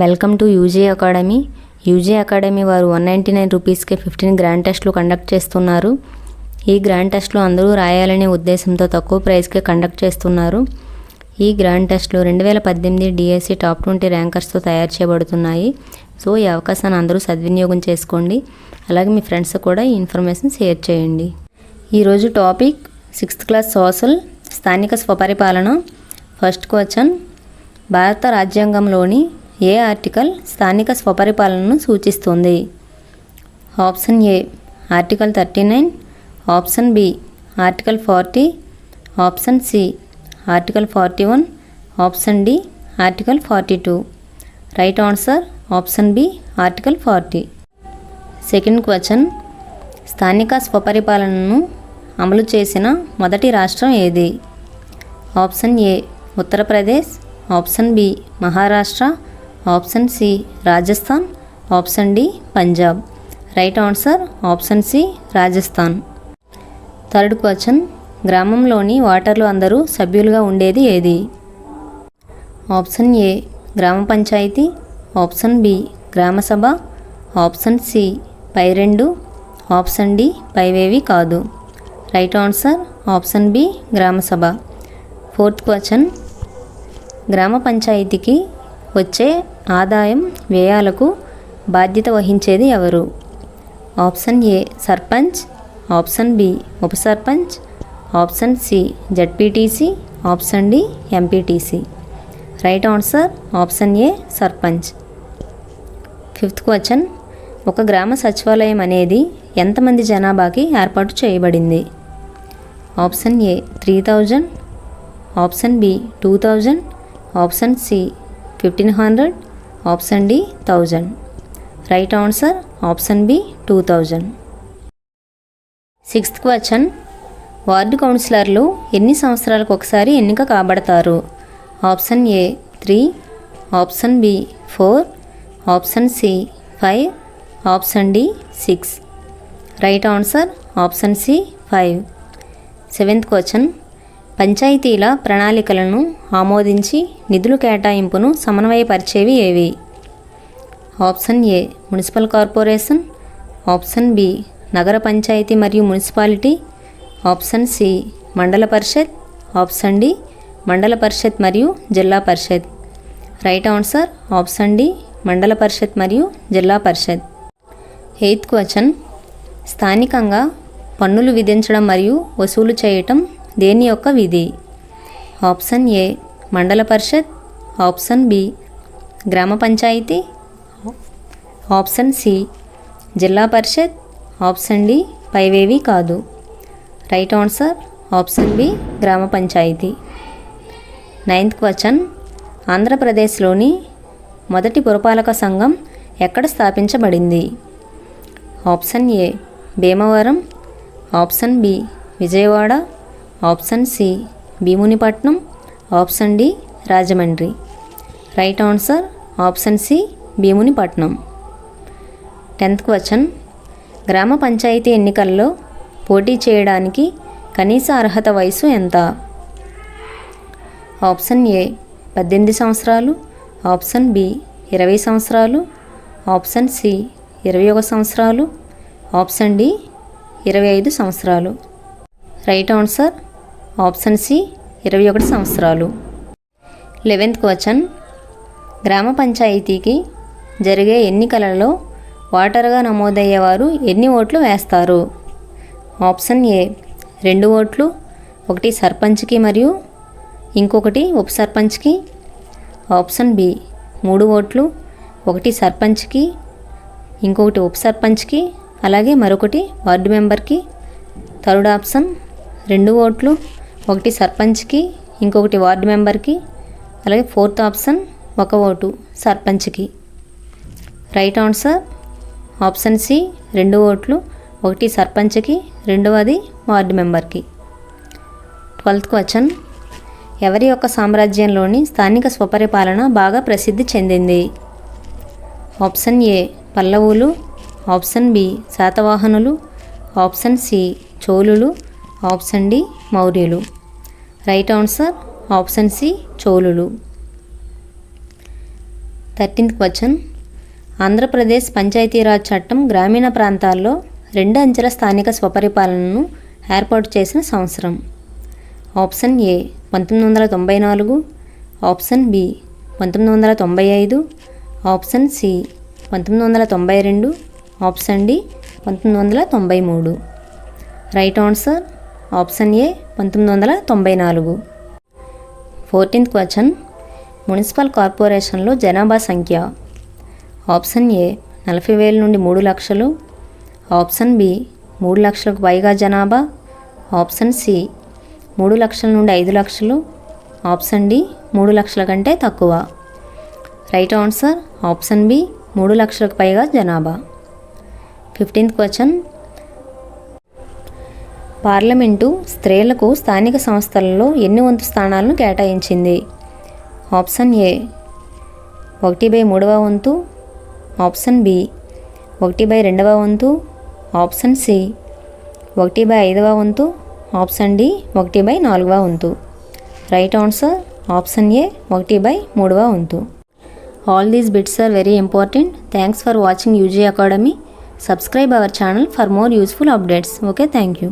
Welcome to UG academy UG academy వారు one ninety nine రూపీస్కి fifteen grand టెస్ట్లు conduct చేస్తున్నారు. ఈ గ్రాండ్ టెస్ట్లు అందరూ రాయాలనే ఉద్దేశంతో తక్కువ ప్రైస్కే కండక్ట్ చేస్తున్నారు. ఈ గ్రాండ్ టెస్ట్లు రెండు వేల పద్దెనిమిది డిఎస్సి టాప్ ట్వంటీ ర్యాంకర్స్తో తయారు చేయబడుతున్నాయి. సో ఈ అవకాశాన్ని అందరూ సద్వినియోగం చేసుకోండి. అలాగే మీ ఫ్రెండ్స్ కూడా ఈ ఇన్ఫర్మేషన్ షేర్ చేయండి. ఈరోజు టాపిక్ సిక్స్త్ క్లాస్ సోషల్ స్థానిక స్వపరిపాలన ఫస్ట్ క్వశ్చన్ భారత రాజ్యాంగంలోని ఏ ఆర్టికల్ స్థానిక స్వపరిపాలనను సూచిస్తుంది? Option A article thirty nine. Option B article forty. Option C article forty one. Option D article forty two. Right answer option B article forty. Second question స్థానిక స్వపరిపాలనను అమలు చేసిన మొదటి రాష్ట్రం ఏది? Option A Uttar Pradesh. Option B Maharashtra. Option C Rajasthan option D Punjab. Right answer option C Rajasthan. Third question గ్రామంలోని వాటర్లు అందరూ సభ్యులుగా ఉండేది ఏది? Option A gram panchayat. Option B Gram Sabha option C పై రెండు. ఆప్షన్ డి పైవేవి కాదు. Right answer option B gram sabha fourth question గ్రామ పంచాయతీకి వచ్చే ఆదాయం వ్యయాలకు బాధ్యత వహించేది ఎవరు? Option A sarpanch option B ఉప sarpanch option C ZPTC option D MPTC. Right answer option A sarpanch. Fifth question. ఒక గ్రామ సచివాలయం అనేది ఎంతమంది జనాభాకి ఏర్పాటు చేయబడింది? Option A three thousand option B two thousand option C fifteen hundred option D thousand. Right answer option B two thousand. Sixth question. Ward కౌన్సిలర్లు ఎన్ని సంవత్సరాలకు ఒకసారి ఎన్నిక కాబడతారు? Option A three option B four option C five option D six. Right answer option C five. Seventh question. పంచాయతీల ప్రణాళికలను ఆమోదించి నిధులు కేటాయింపును సమన్వయపరిచేవి ఏవి? Option A municipal corporation. Option B నగర పంచాయతీ మరియు మున్సిపాలిటీ. ఆప్షన్ సి మండల పరిషత్. ఆప్షన్ డి మండల పరిషత్ మరియు zilla parishad. Right answer option D mandal parishad మరియు జిల్లా పరిషత్. ఎయిత్ క్వశ్చన్ స్థానికంగా పన్నులు విధించడం మరియు వసూలు చేయటం దేని యొక్క విధి? ఆప్షన్ ఏ మండల పరిషత్. ఆప్షన్ బి గ్రామ పంచాయతీ. ఆప్షన్ సి జిల్లా పరిషత్. ఆప్షన్ డి పైవేవి కాదు. రైట్ ఆన్సర్ ఆప్షన్ బి గ్రామ పంచాయతీ. Ninth question. ఆంధ్రప్రదేశ్లోని మొదటి పురపాలక సంఘం ఎక్కడ స్థాపించబడింది? Option A Bhimavaram. Option B Vijayawada. Option C Bheemunipatnam option D Rajahmundry. Right answer option C Bheemunipatnam. Tenth question. Gram panchayat ఎన్నికల్లో పోటీ చేయడానికి కనీస అర్హత వయసు ఎంత? ఆప్షన్ ఏ పద్దెనిమిది సంవత్సరాలు. ఆప్షన్ బి ఇరవై సంవత్సరాలు. ఆప్షన్ సి ఇరవై ఒక సంవత్సరాలు. ఆప్షన్ డి ఇరవై ఐదు సంవత్సరాలు. రైట్ ఆన్సర్ ఆప్షన్ సి ఇరవై ఒకటి సంవత్సరాలు. Eleventh question. గ్రామ పంచాయతీకి జరిగే ఎన్నికలలో ఓటరుగా నమోదయ్యేవారు ఎన్ని ఓట్లు వేస్తారు? ఆప్షన్ ఏ రెండు ఓట్లు ఒకటి సర్పంచ్కి మరియు ఇంకొకటి ఉప సర్పంచ్కి. ఆప్షన్ బి మూడు ఓట్లు ఒకటి సర్పంచ్కి ఇంకొకటి ఉప సర్పంచ్కి అలాగే మరొకటి వార్డు మెంబర్కి. థర్డ్ ఆప్షన్ రెండు ఓట్లు ఒకటి సర్పంచ్కి ఇంకొకటి వార్డు మెంబర్కి అలాగే ఫోర్త్ ఆప్షన్ ఒక ఓటు సర్పంచ్కి. రైట్ ఆన్సర్ ఆప్షన్ సి రెండు ఓట్లు ఒకటి సర్పంచ్కి రెండవది వార్డు మెంబర్కి. Twelfth question. ఎవరి యొక్క సామ్రాజ్యంలోని స్థానిక స్వపరిపాలన బాగా ప్రసిద్ధి చెందింది? ఆప్షన్ ఏ పల్లవులు ఆప్షన్ బి శాతవాహనులు ఆప్షన్ సి చోళులు ఆప్షన్ డి మౌర్యులు. Right answer option C చోళులు. Thirteenth question. Andhra Pradesh Panchayati Raj చట్టం గ్రామీణ ప్రాంతాల్లో రెండు అంచెల స్థానిక స్వపరిపాలనను ఏర్పాటు చేసిన సంవత్సరం. ఆప్షన్ ఏ పంతొమ్మిది వందల తొంభై నాలుగు. ఆప్షన్ బి పంతొమ్మిది వందల తొంభై ఐదు. ఆప్షన్ సి పంతొమ్మిది వందల తొంభై రెండు. ఆప్షన్ డి పంతొమ్మిది వందల తొంభై మూడు. రైట్ ఆన్సర్ ఆప్షన్ ఏ పంతొమ్మిది వందల తొంభై నాలుగు. Fourteenth question. మున్సిపల్ కార్పొరేషన్లో జనాభా సంఖ్య. ఆప్షన్ ఏ నలభై వేల నుండి మూడు లక్షలు. ఆప్షన్ బి మూడు లక్షలకు పైగా జనాభా. ఆప్షన్ సి మూడు లక్షల నుండి ఐదు లక్షలు. ఆప్షన్ డి మూడు లక్షల కంటే తక్కువ. రైట్ ఆన్సర్ ఆప్షన్ బి మూడు లక్షలకు పైగా జనాభా. Fifteenth question. పార్లమెంటు స్త్రీలకు స్థానిక సంస్థలలో ఎన్ని వంతు స్థానాలను కేటాయించింది? ఆప్షన్ ఏ ఒకటి బై మూడవ వంతు. ఆప్షన్ బి ఒకటి బై రెండవ వంతు. ఆప్షన్ సి ఒకటి బై ఐదవ వంతు. ఆప్షన్ డి ఒకటి బై నాలుగవ వంతు. రైట్ ఆన్సర్ ఆప్షన్ ఏ ఒకటి బై మూడవ వంతు. All these bits are very important. Thanks for watching UG academy. Subscribe our channel for more useful updates. Okay thank you.